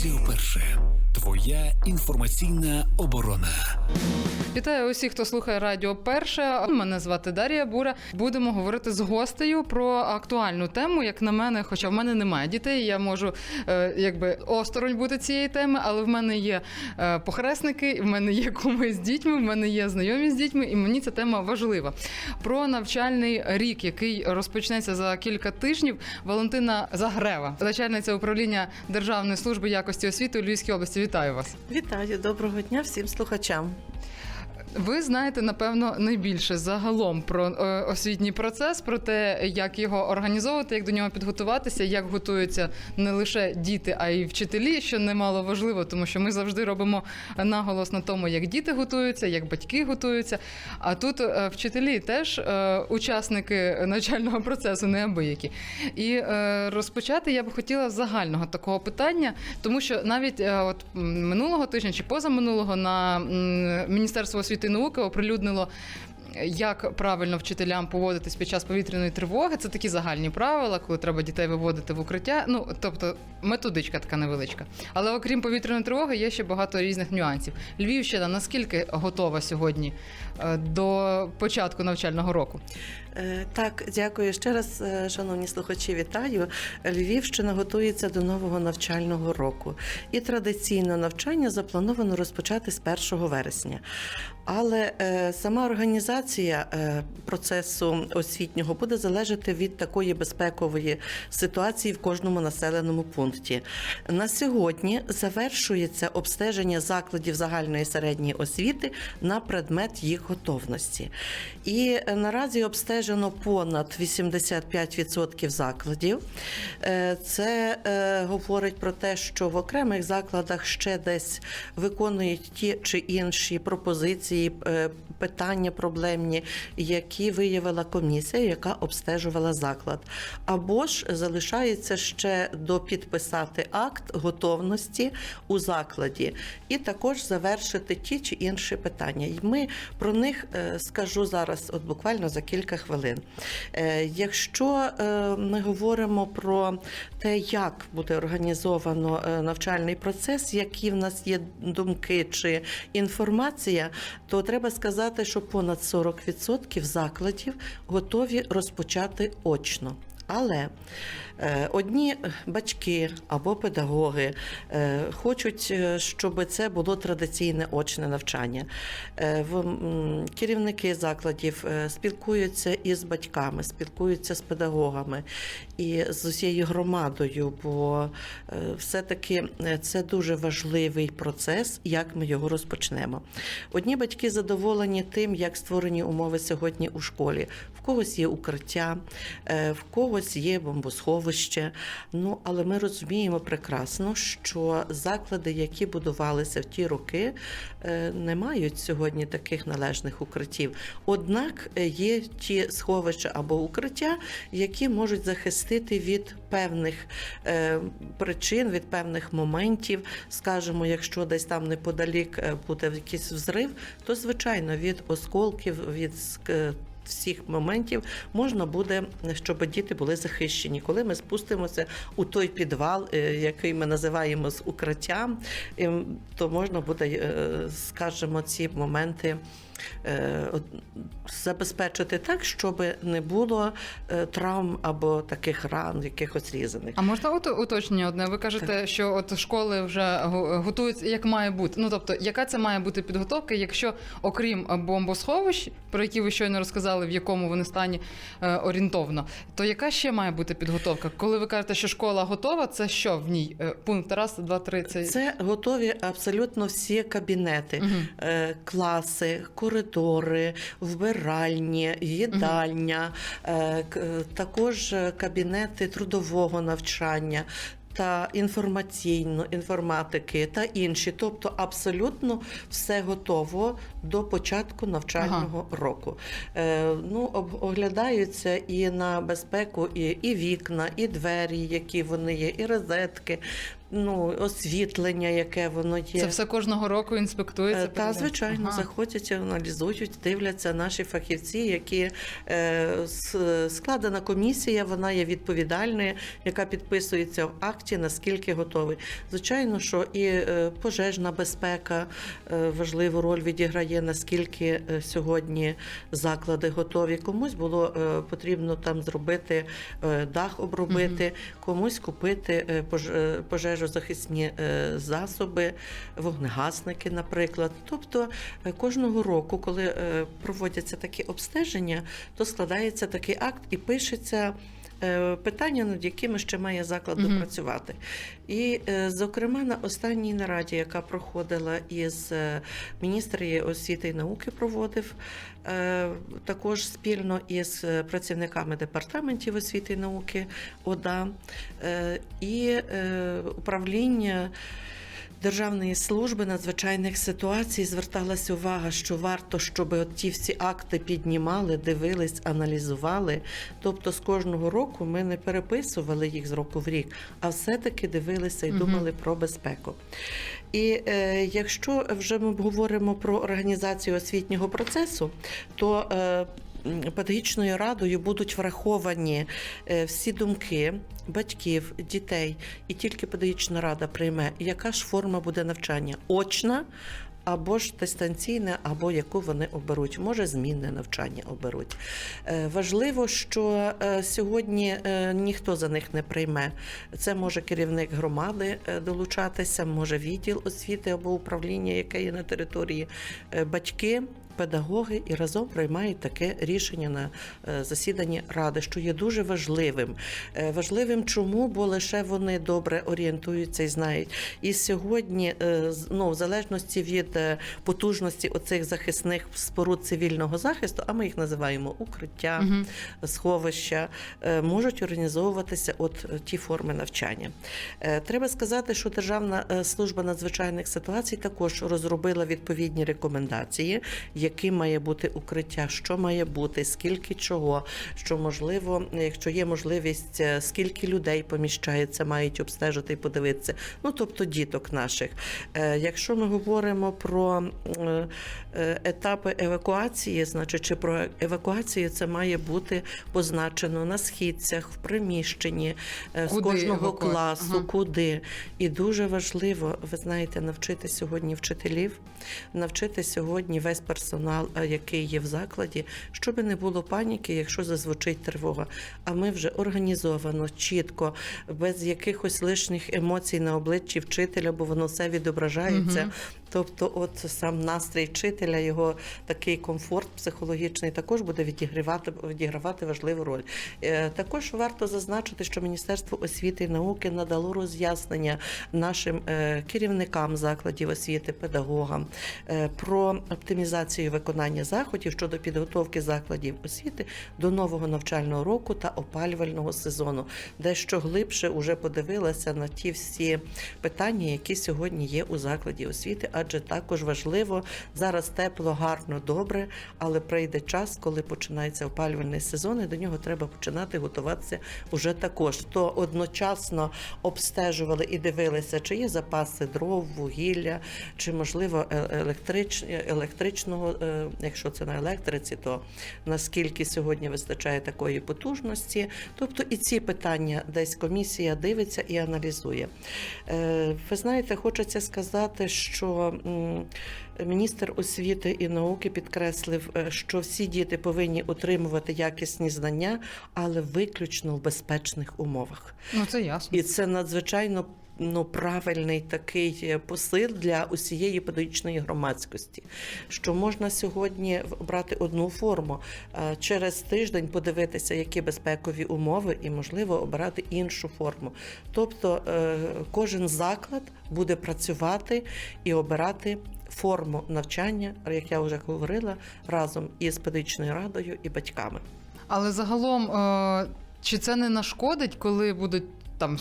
Радіо Перше. Твоя інформаційна оборона. Вітаю усіх, хто слухає Радіо Перше. Мене звати Дарія Бура. Будемо говорити з гостею про актуальну тему. Як на мене, хоча в мене немає дітей, я можу е, якби осторонь бути цієї теми, але в мене є е, похресники, в мене є куми з дітьми, в мене є знайомі з дітьми, і мені ця тема важлива. Про навчальний рік, який розпочнеться за кілька тижнів. Валентина Загрева, начальниця управління Державної служби якості освіти у Львівській області. Вітаю вас. Вітаю, доброго дня всім слухачам. Ви знаєте, напевно, найбільше загалом про е, освітній процес, про те, як його організовувати, як до нього підготуватися, як готуються не лише діти, а й вчителі, що немало важливо, тому що ми завжди робимо наголос на тому, як діти готуються, як батьки готуються. А тут е, вчителі теж е, учасники навчального процесу неабиякі. І розпочати я б хотіла з загального такого питання, тому що навіть от минулого тижня чи позаминулого на Міністерство освіти і науки оприлюднило. Як правильно вчителям поводитись під час повітряної тривоги, це такі загальні правила, коли треба дітей виводити в укриття. Ну тобто методичка така невеличка. Але окрім повітряної тривоги, є ще багато різних нюансів. Львівщина наскільки готова сьогодні е, до початку навчального року? Е, Так, дякую ще раз, е, шановні слухачі. Вітаю. Львівщина готується до нового навчального року. І традиційно навчання заплановано розпочати з 1 вересня. Але е, сама організація е, процесу освітнього буде залежати від такої безпекової ситуації в кожному населеному пункті. На сьогодні завершується обстеження закладів загальної середньої освіти на предмет їх готовності. І е, наразі обстежено понад 85% закладів. Це говорить про те, що в окремих закладах ще десь виконують ті чи інші пропозиції, е, питання проблемні, які виявила комісія, яка обстежувала заклад. Або ж залишається ще допідписати акт готовності у закладі, і також завершити ті чи інші питання. І ми про них е, скажу зараз, от буквально за кілька хвилин. Е, Якщо е, ми говоримо про те, як буде організовано навчальний процес, які в нас є думки чи інформація, то треба сказати, що понад 40% закладів готові розпочати очно. Але е, одні батьки або педагоги е, хочуть, е, щоб це було традиційне очне навчання. Керівники закладів спілкуються із батьками, спілкуються з педагогами і з усією громадою, бо все-таки це дуже важливий процес, як ми його розпочнемо. Одні батьки задоволені тим, як створені умови сьогодні у школі. В когось є укриття, е, в когось є бомбосховище. Ну, але ми розуміємо прекрасно, що заклади, які будувалися в ті роки, е, не мають сьогодні таких належних укриттів. Однак е, є ті сховища або укриття, які можуть захистити від певних причин, від певних моментів. Скажімо, якщо десь там неподалік буде якийсь взрив, то звичайно від осколків, від всіх моментів можна буде, щоб діти були захищені. Коли ми спустимося у той підвал, е, який ми називаємо з укриттям, ем, то можна буде, е, скажімо, ці моменти. Е, Забезпечити так, щоб не було е, травм або таких ран, якихось різаних. А можна ут- уточнення одне? Ви кажете, що от школи вже готуються як має бути. Ну тобто, яка це має бути підготовка, якщо окрім бомбосховищ, про які ви щойно розказали, в якому вони стані е, орієнтовно, то яка ще має бути підготовка? Коли ви кажете, що школа готова, це що в ній? Пункт раз, два, три. Це, Це готові абсолютно всі кабінети, е, класи, коридори, вбиральні, їдальня, е, е, також кабінети трудового навчання. Та інформаційно, інформатики та інші, тобто абсолютно все готово до початку навчального року. Е, ну, оглядаються і на безпеку, і, і вікна, і двері, які вони є, і розетки. Ну, освітлення, яке воно є. Це все кожного року інспектується. Е, Та, звичайно, Ага. заходять, аналізують, дивляться наші фахівці, які е, складена комісія, вона є відповідальною, яка підписується в акті, наскільки готовий. Звичайно, що і е, пожежна безпека важливу роль відіграє, наскільки сьогодні заклади готові. Комусь було потрібно там зробити дах, обробити, комусь купити пож- е, пожежозахисні е, засоби, вогнегасники, наприклад. Тобто е, кожного року, коли е, проводяться такі обстеження, то складається такий акт і пишеться. Е, Питання, над якими ще має заклад Мгм. допрацювати. І, е, зокрема, на останній нараді, яка проходила із е, міністром освіти і науки, проводив також спільно із працівниками департаментів освіти і науки ОДА і управління. Державної служби надзвичайних ситуацій зверталася увага, що варто, щоб от ті всі акти піднімали, дивились, аналізували. Тобто з кожного року ми не переписували їх з року в рік, а все-таки дивилися і думали про безпеку. І е, якщо вже ми говоримо про організацію освітнього процесу, то е, педагогічною радою будуть враховані е, всі думки батьків, дітей, і тільки педагогічна рада прийме, яка ж форма буде навчання очна. Або ж дистанційне, або яку вони оберуть, може змінне навчання оберуть. Е, Важливо, що е, сьогодні ніхто за них не прийме. Це може керівник громади долучатися, може відділ освіти або управління, яке є на території, батьки. Педагоги і разом приймають таке рішення на е, засіданні ради, що є дуже важливим. Е, Важливим чому? Бо лише вони добре орієнтуються і знають. І сьогодні, е, ну, в залежності від потужності оцих захисних споруд цивільного захисту, а ми їх називаємо укриття, Мгм. сховища, можуть організовуватися от ті форми навчання. Треба сказати, що Державна служба надзвичайних ситуацій також розробила відповідні рекомендації, яким має бути укриття, що має бути, скільки чого, що можливо, якщо є можливість, е, скільки людей поміщається, мають обстежити і подивитися. Ну тобто діток наших. Е, Якщо ми говоримо про е, етапи евакуації, значить, чи про евакуацію, це має бути позначено на східцях, в приміщенні е, з кожного евакуація? класу, Ага. куди. І дуже важливо, ви знаєте, навчити сьогодні вчителів, навчити сьогодні весь персонал, е, який є в закладі, щоб не було паніки, якщо зазвучить тривога. А ми вже організовано, чітко, без якихось лишніх емоцій на обличчі вчителя, бо воно все відображається. Тобто, от сам настрій вчителя, його такий комфорт психологічний також буде відігравати, відігравати важливу роль. Е, Також варто зазначити, що Міністерство освіти і науки надало роз'яснення нашим е, керівникам закладів освіти, педагогам е, про оптимізацію виконання заходів щодо підготовки закладів освіти до нового навчального року та опалювального сезону. Дещо глибше вже подивилася на ті всі питання, які сьогодні є у закладі освіти, адже також важливо зараз тепло, гарно, добре, але прийде час, коли починається опалювальний сезон, і до нього треба починати готуватися уже також. То одночасно обстежували і дивилися, чи є запаси дров, вугілля, чи можливо е- електрич... електричного, е, якщо це на електриці, то наскільки сьогодні вистачає такої потужності. Тобто і ці питання десь комісія дивиться і аналізує. Е, Ви знаєте, хочеться сказати, що міністр освіти і науки підкреслив, е, що всі діти повинні отримувати якісні знання, але виключно в безпечних умовах. Ну це ясно. І це надзвичайно ну, правильний такий е, посил для усієї педагогічної громадськості, що можна сьогодні обрати одну форму, а через тиждень подивитися, які безпекові умови, і можливо обрати іншу форму. Тобто е, кожен заклад буде працювати і обирати. Форму навчання, як я вже говорила, разом із педагогічною радою і батьками. Але загалом, е, чи це не нашкодить, коли будуть там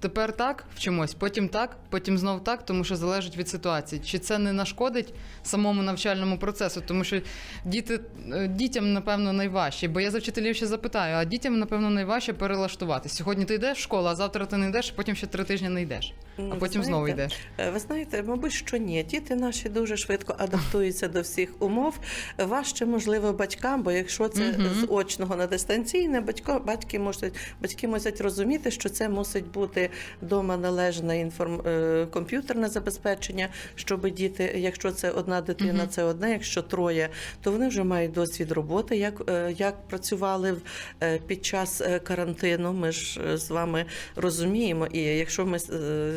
тепер так вчимось, потім так, потім знов так, тому що залежить від ситуації. Чи це не нашкодить самому навчальному процесу? Тому що діти е, дітям напевно найважче, бо я за вчителів ще запитаю, а дітям напевно найважче перелаштуватися. Сьогодні ти йдеш в школу, а завтра ти не йдеш, потім ще три тижні не йдеш, а ви потім знову йдеш. Е, Ви знаєте, мабуть, що ні. Діти наші дуже швидко адаптуються до всіх умов. Важче, можливо, батькам, бо якщо це з очного на дистанційне, батько, батьки можуть батьки мусять розуміти, що це мусить бути дома належне інформ... е, комп'ютерне забезпечення, щоб діти, якщо це одна дитина, це одне, якщо троє, то вони вже мають досвід роботи, як, е, як працювали е, під час карантину. Ми ж з вами розуміємо. І якщо ми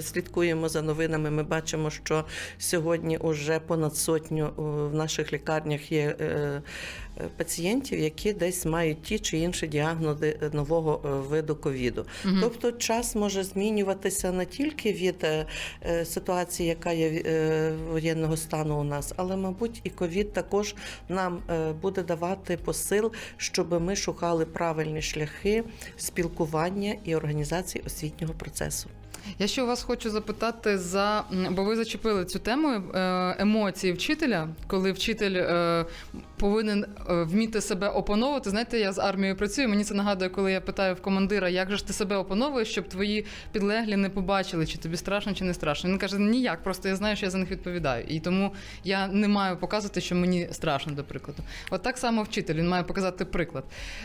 слідкуємо за новинами, ми бачимо, що сьогодні уже понад сотню в наших лікарнях є. Е, Пацієнтів, які десь мають ті чи інші діагнози е, нового е, виду ковіду, Мгм. тобто час може змінюватися не тільки від ситуації, яка є воєнного стану у нас, але мабуть і ковід також нам буде давати посил, щоб ми шукали правильні шляхи спілкування і організації освітнього процесу. Я ще у вас хочу запитати за бо ви зачепили цю тему е, емоції вчителя, коли вчитель е, повинен е, вміти себе опановувати. Знаєте, я з армією працюю. Мені це нагадує, коли я питаю в командира, як же ж ти себе опановуєш, щоб твої підлеглі не побачили, чи тобі страшно, чи не страшно. Він каже: ніяк, просто я знаю, що я за них відповідаю. І тому я не маю показувати, що мені страшно, до прикладу. От так само вчитель він має показати приклад.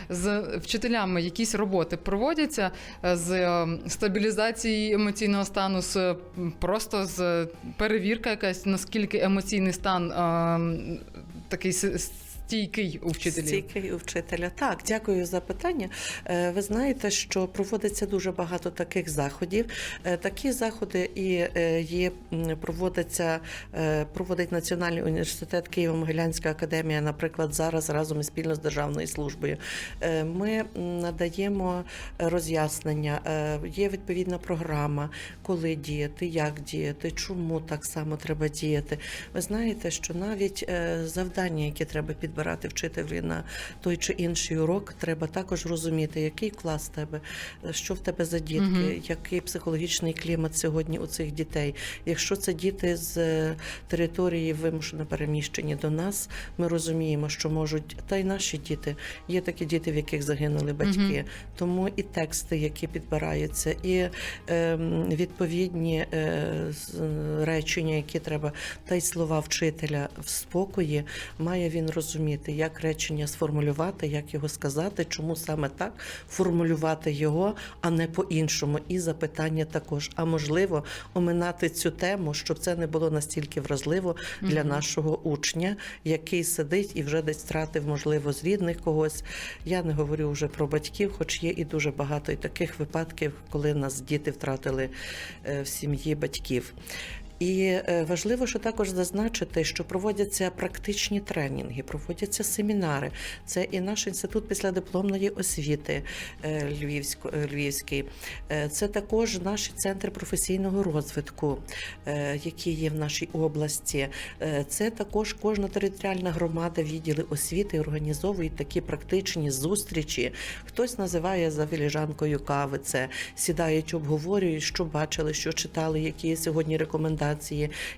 З вчителями якісь роботи проводяться з е, стабілізації емоційного стану, з просто з перевірка якась, наскільки емоційний стан е, такий стійкий у вчителів. Стійкий у вчителя. Так, дякую за питання. Е, Ви знаєте, що проводиться дуже багато таких заходів. Е, Такі заходи і е, є проводиться, проводить Національний університет Києво-Могилянська академія, наприклад, зараз разом і спільно з державною службою. Ми надаємо роз'яснення. Є відповідна програма, коли діяти, як діяти, чому так само треба діяти. Ви знаєте, що навіть завдання, які треба підбирати вчителі на той чи інший урок, треба також розуміти, який клас в тебе, е, що в тебе за дітки, Мгм. який психологічний клімат сьогодні у цих дітей. Якщо це діти з е, території вимушено переміщені до нас, ми розуміємо, що можуть та й наші діти. Є такі діти, в яких загинули батьки. Мгм. Тому і тексти, які підбираються, і ем, відповідні е, речення, які треба, та й слова вчителя в спокої, має він розуміти, як речення сформулювати, як його сказати, чому саме так формулювати його, а не по-іншому. І запитання також. А можливо, оминати цю тему, щоб це не було настільки вразливо для нашого учня, який сидить і вже десь втратив, можливо, з рідних когось. Я не говорю вже про батьків, хоч є і дуже багато і таких випадків, коли нас діти втратили е, в сім'ї батьків. І е, важливо, що також зазначити, що проводяться практичні тренінги, проводяться семінари. Це і наш інститут післядипломної освіти е, е, Львівський. Це також наш центр професійного розвитку, який є в нашій області. Це також кожна територіальна громада, відділи освіти організовують такі практичні зустрічі. Хтось називає за філіжанкою кави. Це сідають, обговорюють, що бачили, що читали, які сьогодні рекомендації,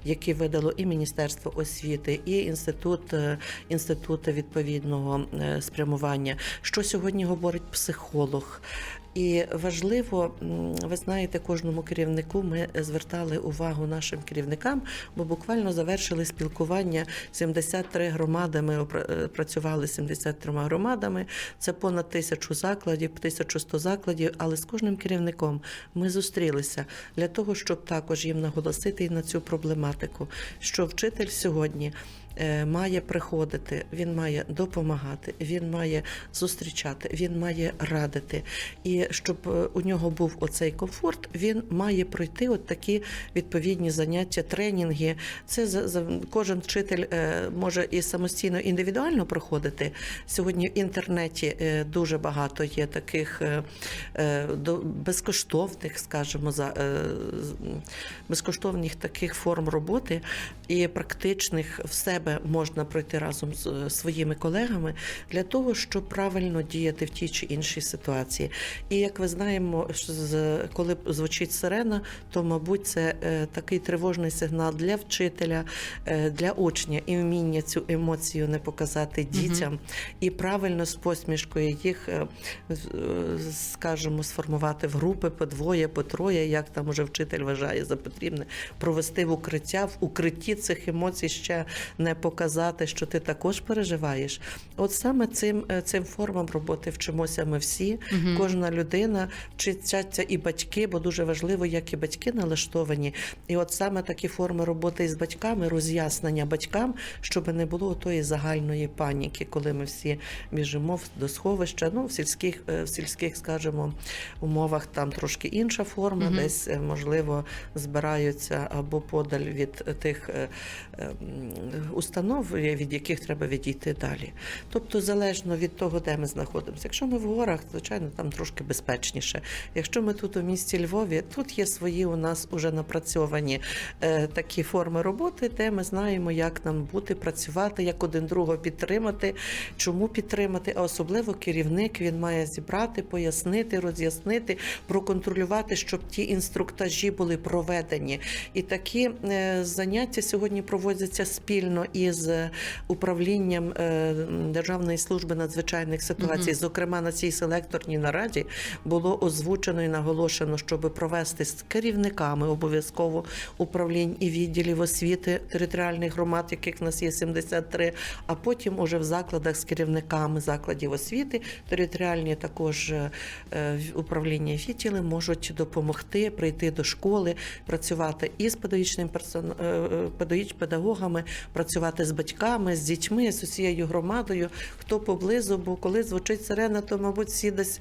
які видало і Міністерство освіти, і інститут, е, інститут відповідного е, спрямування. Що сьогодні говорить психолог? І важливо, ви знаєте, кожному керівнику ми звертали увагу нашим керівникам, бо буквально завершили спілкування 73 громади. Ми е, працювали 73 громадами. Це понад тисячу закладів, 1100 закладів. Але з кожним керівником ми зустрілися для того, щоб також їм наголосити і на цю проблематику, що вчитель сьогодні. Е, Має приходити, він має допомагати, він має зустрічати, він має радити. І щоб е, у нього був оцей комфорт, він має пройти от такі відповідні заняття, тренінги. Це за, кожен вчитель е, може і самостійно індивідуально проходити. Сьогодні в інтернеті дуже багато є таких безкоштовних, скажімо, за безкоштовних таких форм роботи і практичних в себе себе можна пройти разом з е, своїми колегами для того, щоб правильно діяти в тій чи іншій ситуації. І як ви знаємо, коли звучить сирена, то мабуть це е, такий тривожний сигнал для вчителя, е, для учня і вміння цю емоцію не показати дітям, і правильно з посмішкою їх, скажімо, сформувати в групи по двоє, по троє, як там уже вчитель вважає за потрібне, провести в укриття, в укритті цих емоцій ще не показати, що ти також переживаєш. От саме цим, е, цим формам роботи вчимося ми всі. Мгм. Кожна людина вчаться і батьки, бо дуже важливо, як і батьки налаштовані. І от саме такі форми роботи із батьками, роз'яснення батькам, щоб не було тої загальної паніки, коли ми всі біжимо до сховища. Ну, в сільських, е, в сільських, скажімо, умовах там трошки інша форма, Мгм. десь е, можливо збираються або подаль від тих е, е, м, установ, від яких треба відійти далі. Тобто, залежно від того, де ми знаходимося. Якщо ми в горах, звичайно, там трошки безпечніше. Якщо ми тут у місті Львові, тут є свої у нас уже напрацьовані е, такі форми роботи, де ми знаємо, як нам бути, працювати, як один другого підтримати, чому підтримати, а особливо керівник він має зібрати, пояснити, роз'яснити, проконтролювати, щоб ті інструктажі були проведені. І такі е, заняття сьогодні проводяться спільно із е, управлінням е, Державної служби надзвичайних ситуацій. Мгм. Зокрема, на цій селекторній нараді було озвучено і наголошено, щоб провести з керівниками обов'язково управлінь і відділів освіти територіальних громад, яких в нас є 73, а потім уже в закладах з керівниками закладів освіти, територіальні також е, управління відділи можуть допомогти прийти до школи, працювати із педагогічним персон... педагогіч- педагогами, працювати з батьками, з дітьми, з усією громадою, хто поблизу, бо коли звучить сирена, то мабуть всі десь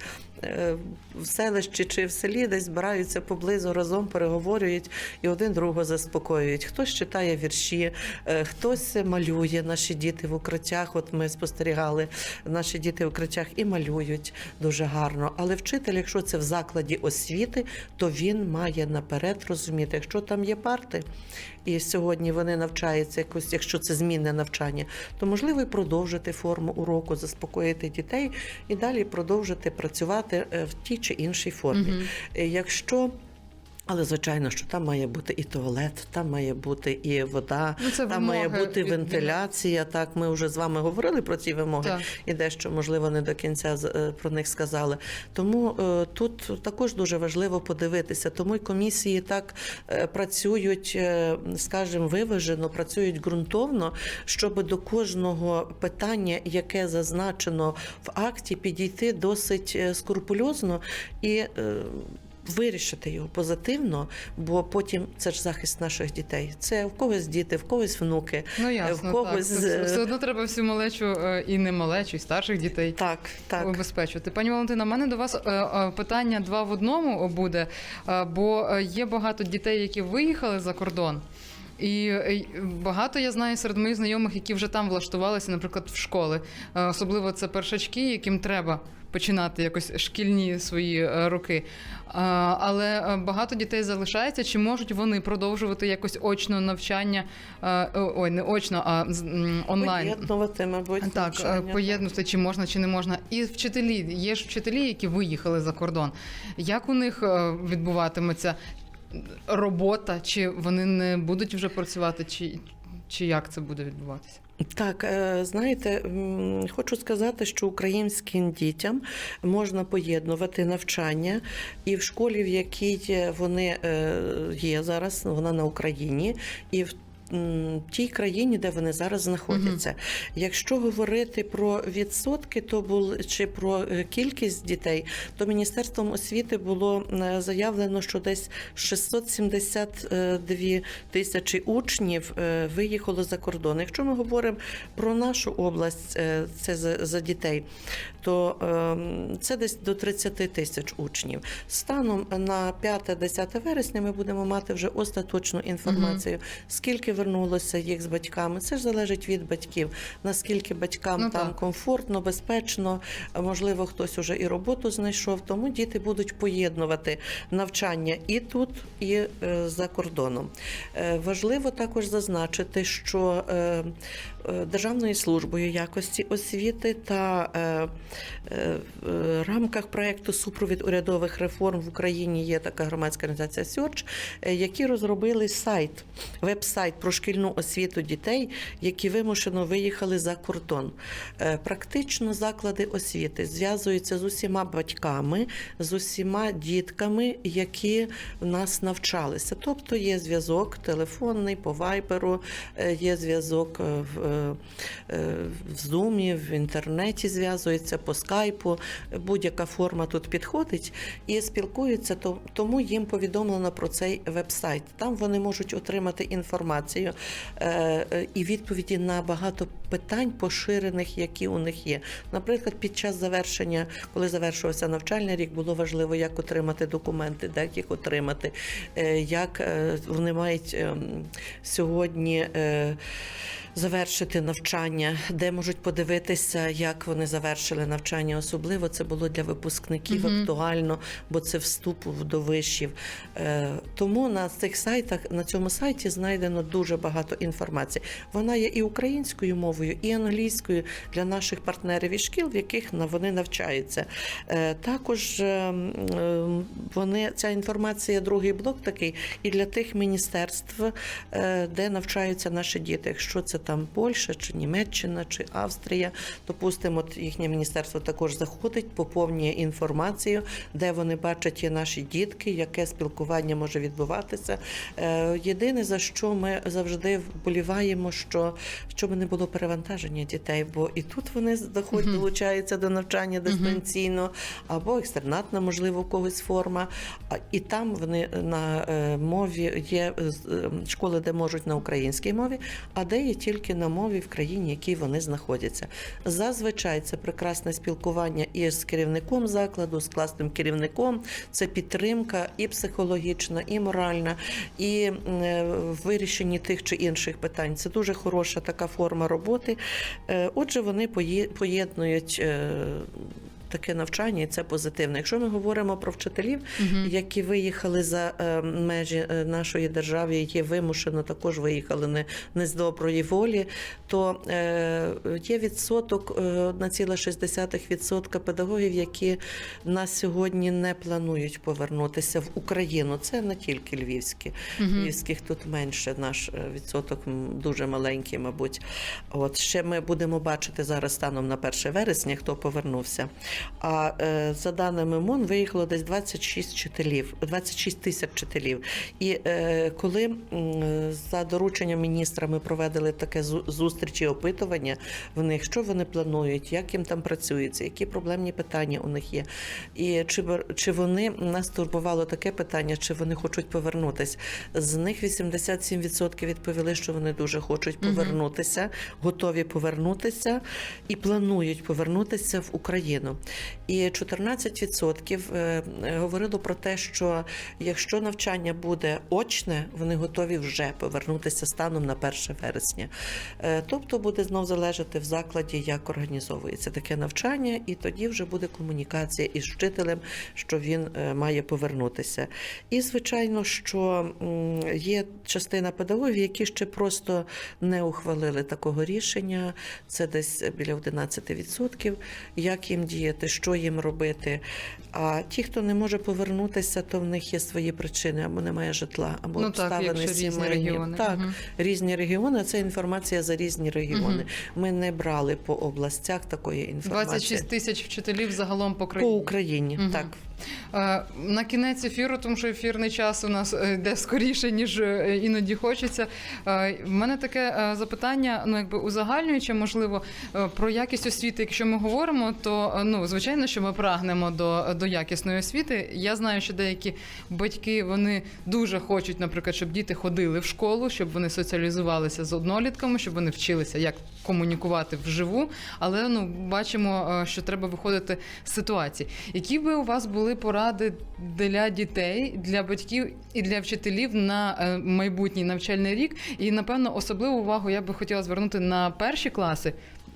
в селищі чи в селі десь збираються поблизу разом, переговорюють і один другого заспокоюють. Хтось читає вірші, е, хтось малює. Наші діти в укриттях. От ми спостерігали, наші діти в укриттях і малюють дуже гарно. Але вчитель, якщо це в закладі освіти, то він має наперед розуміти, якщо там є парти, і сьогодні вони навчаються якось, якщо це змінне навчання, то можливо і продовжити форму уроку, заспокоїти дітей і далі продовжити працювати е, в тій чи іншій формі. Е, Якщо але звичайно, що там має бути і туалет, там має бути і вода, Ну, це там має бути від- вентиляція. Так, ми вже з вами говорили про ці вимоги, Так. і дещо можливо не до кінця е, про них сказали. Тому е, тут також дуже важливо подивитися. Тому й комісії так е, працюють, е, скажімо, виважено, працюють ґрунтовно, щоб до кожного питання, яке зазначено в акті, підійти досить е, скрупульозно і. е, Вирішити його позитивно, бо потім це ж захист наших дітей. Це в когось діти, в когось внуки. Ну ясно, в когось так. Все одно треба всю малечу е, і не малечу, і старших дітей. Так, так. Убезпечувати. Пані Валентина, в мене до вас е, е, питання два в одному буде, бо є багато дітей, які виїхали за кордон. І багато я знаю серед моїх знайомих, які вже там влаштувалися, наприклад, в школи. Особливо це першачки, яким треба починати якось шкільні свої е, роки. Але е, багато дітей залишається. Чи можуть вони продовжувати якось очно навчання? е, Ой, не очно, а онлайн. Поєднувати, мабуть, Так, навчання. е, поєднувати, чи можна, чи не можна. І вчителі, є ж вчителі, які виїхали за кордон. Як у них е, відбуватиметься робота, чи вони не будуть вже працювати, чи, чи як це буде відбуватися? Так, е, знаєте, хочу сказати, що українським дітям можна поєднувати навчання і в школі, в якій вони е, є зараз, вона на Україні, і в тій країні, де вони зараз знаходяться. Якщо говорити про відсотки, то бул чи про е, кількість дітей, то міністерством освіти було е, заявлено, що десь 672 тисячі учнів е, виїхало за кордон. Якщо ми говоримо про нашу область, це за, за дітей, то ем, це десь до 30 тисяч учнів. Станом на 5-10 вересня ми будемо мати вже остаточну інформацію, скільки повернулося їх з батьками. Це ж залежить від батьків. Наскільки батькам Ну, там так. комфортно, безпечно, можливо, хтось уже і роботу знайшов. Тому діти будуть поєднувати навчання і тут, і е, за кордоном. Е, Важливо також зазначити, що е, Державною службою якості освіти та е, е, рамках проекту супровід урядових реформ в Україні є така громадська організація Сьорч, які розробили сайт, веб-сайт про шкільну освіту дітей, які вимушено виїхали за кордон. Е, Практично заклади освіти зв'язуються з усіма батьками, з усіма дітками, які в нас навчалися. Тобто є зв'язок телефонний по вайберу, е, є зв'язок е, в, е, е, в інтернеті зв'язуються по скайпу. Будь-яка форма тут підходить і спілкуються. то- Тому їм повідомлено про цей веб-сайт. Там вони можуть отримати інформацію е, е, і відповіді на багато питань поширених, які у них є. Наприклад, під час завершення, коли завершувався навчальний рік, було важливо, як отримати документи, де їх отримати, е, як вони мають ем, сьогодні. Завершити навчання, де можуть подивитися, як вони завершили навчання. Особливо це було для випускників Мгм. актуально, бо це вступ до вишів. Е, Тому на цих сайтах на цьому сайті знайдено дуже багато інформації. Вона є і українською мовою, і англійською для наших партнерів і шкіл, в яких вони навчаються. Е, Також е, е, вони ця інформація, другий блок такий, і для тих міністерств, е, де навчаються наші діти. Якщо це там Польща, чи Німеччина, чи Австрія, допустимо, от їхнє міністерство також заходить, поповнює інформацію, де вони бачать є наші дітки, яке спілкування може відбуватися. Е, Єдине за що ми завжди вболіваємо, що щоб не було перевантаження дітей, бо і тут вони доходять, Мгм. долучаються до навчання дистанційно, або екстернатна, можливо, когось форма. І там вони на е, мові є е, е, школи, де можуть на українській мові, а де є тільки на мові в країні, в якій вони знаходяться. Зазвичай це прекрасне спілкування і з керівником закладу, з класним керівником. Це підтримка і психологічна, і моральна, і м, е, в вирішенні тих чи інших питань. Це дуже хороша така форма роботи. Е, Отже, вони поєднують. Таке навчання, і це позитивно. Якщо ми говоримо про вчителів, Мгм. які виїхали за е, межі е, нашої держави, які вимушено також виїхали не, не з доброї волі, то е, є відсоток е, 1,6% педагогів, які на сьогодні не планують повернутися в Україну. Це не тільки львівські. Мгм. Львівських тут менше. Наш відсоток дуже маленький, мабуть. От ще ми будемо бачити зараз станом на 1 вересня, хто повернувся. А е, за даними МОН виїхало десь 26 вчителів, 26 тисяч вчителів. І е, коли за дорученням міністра ми проведали таке зу- зустрічі опитування в них, що вони планують, як їм там працюється, які проблемні питання у них є. І чи, чи вони нас турбувало таке питання, чи вони хочуть повернутися? З них 87% відповіли, що вони дуже хочуть повернутися, готові повернутися і планують повернутися в Україну. І 14% е, говорило про те, що якщо навчання буде очне, вони готові вже повернутися станом на 1 вересня. Е, Тобто буде знов залежати в закладі, як організовується таке навчання, і тоді вже буде комунікація із вчителем, що він е, має повернутися. І звичайно, що є частина педагогів, які ще просто не ухвалили такого рішення. Це десь біля 11%. Як їм діяти, що їм робити. А ті, хто не може повернутися, то в них є свої причини, або немає житла, або Ну обставини якщо різні регіони. Так, угу. різні регіони. Це інформація за різні регіони. Угу. Ми не брали по областях такої інформації. 26 тисяч вчителів загалом по по. Україні. угу. Так. Е, На кінець ефіру, тому що ефірний час у нас е, йде скоріше, ніж е, іноді хочеться. В мене таке запитання, ну якби узагальнююче, можливо, про якість освіти. Якщо ми говоримо, то ну звичайно, що ми прагнемо до, до якісної освіти. Я знаю, що деякі батьки вони дуже хочуть, наприклад, щоб діти ходили в школу, щоб вони соціалізувалися з однолітками, щоб вони вчилися як комунікувати вживу, але ну бачимо, е, що треба виходити з ситуації. Які би у вас були поради для дітей, для батьків і для вчителів на е, майбутній навчальний рік? І напевно особливу увагу я би хотіла звернути на перші класи.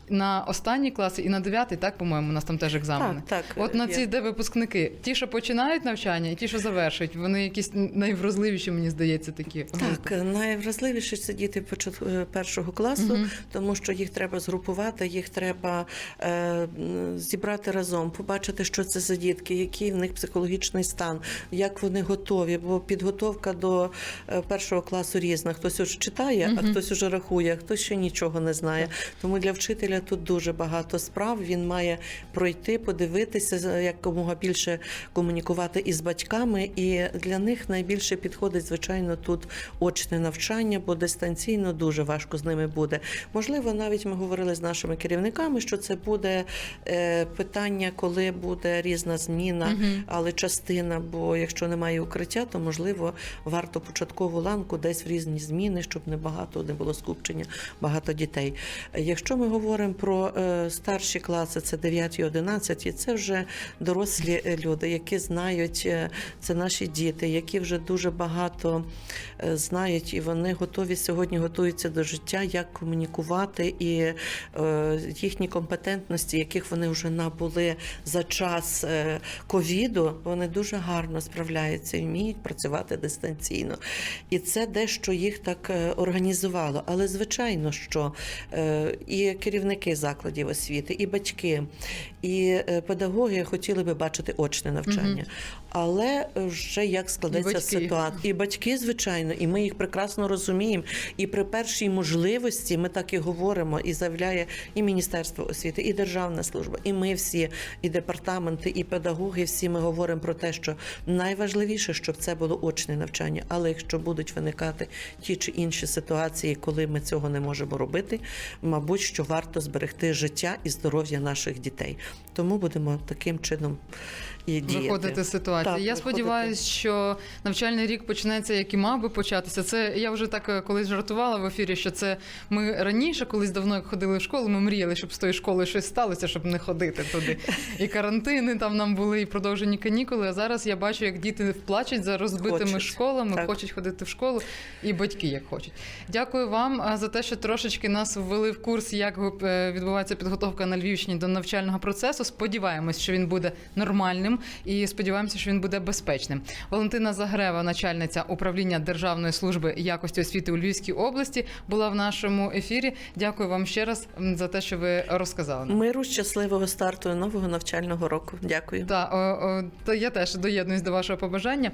На останні класи і на дев'ятий, так по-моєму, у нас там теж екзамени. Так, так, От на ці, де випускники, ті, що починають навчання, і ті, що завершують, вони якісь найвразливіші, мені здається, такі. Так, найвразливіше це діти е, першого класу, Мгм. тому що їх треба згрупувати, їх треба е, зібрати разом, побачити, що це за дітки, який в них психологічний стан, як вони готові. Бо підготовка до е, першого класу різна. Хтось уже читає, а хтось уже рахує, а хтось ще нічого не знає. Тому для вчителя тут дуже багато справ. Він має пройти, подивитися, якомога більше комунікувати із батьками. І для них найбільше підходить, звичайно, тут очне навчання, бо дистанційно дуже важко з ними буде. Можливо, навіть ми говорили з нашими керівниками, що це буде е, питання, коли буде різна зміна, Мгм. але частина. Бо якщо немає укриття, то можливо варто початкову ланку десь в різні зміни, щоб не багато не було скупчення багато дітей. Якщо ми говоримо про е, старші класи, це 9 і 11, і це вже дорослі е, люди, які знають, е, це наші діти, які вже дуже багато знають, і вони готові сьогодні готуються до життя, як комунікувати і їхні компетентності, яких вони вже набули за час ковіду, вони дуже гарно справляються вміють працювати дистанційно. І це дещо їх так організувало. Але звичайно, що і керівники закладів освіти, і батьки, і е, педагоги хотіли би бачити очне навчання. Але вже як складеться ситуація, і батьки, звичайно, і ми їх прекрасно розуміємо. І при першій можливості ми так і говоримо, і заявляє і Міністерство освіти, і Державна служба, і ми всі, і департаменти, і педагоги. Всі ми говоримо про те, що найважливіше, щоб це було очне навчання. Але якщо будуть виникати ті чи інші ситуації, коли ми цього не можемо робити, мабуть, що варто зберегти життя і здоров'я наших дітей. Тому будемо таким чином і діяти. Виходити з ситуації. Так, я сподіваюся, що навчальний рік почнеться, як і мав би початися. Це я вже так е, колись жартувала в ефірі, що це ми раніше, колись давно як ходили в школу, ми мріяли, щоб з тої школи щось сталося, щоб не ходити туди. І карантини там нам були, і продовжені канікули. А зараз я бачу, як діти плачуть за розбитими Хочуть. школами, Так. хочуть ходити в школу, і батьки як хочуть. Дякую вам за те, що трошечки нас ввели в курс, як е, відбувається підготовка на Львівщині до навчального процесу. Сподіваємось, що він буде нормальним і сподіваємося, що він буде безпечним. Валентина Загрева, начальниця управління Державної служби якості освіти у Львівській області, була в нашому ефірі. Дякую вам ще раз за те, що ви розказали. Миру щасливого старту нового навчального року. Дякую. Та, о, о, та я теж доєднуюсь до вашого побажання.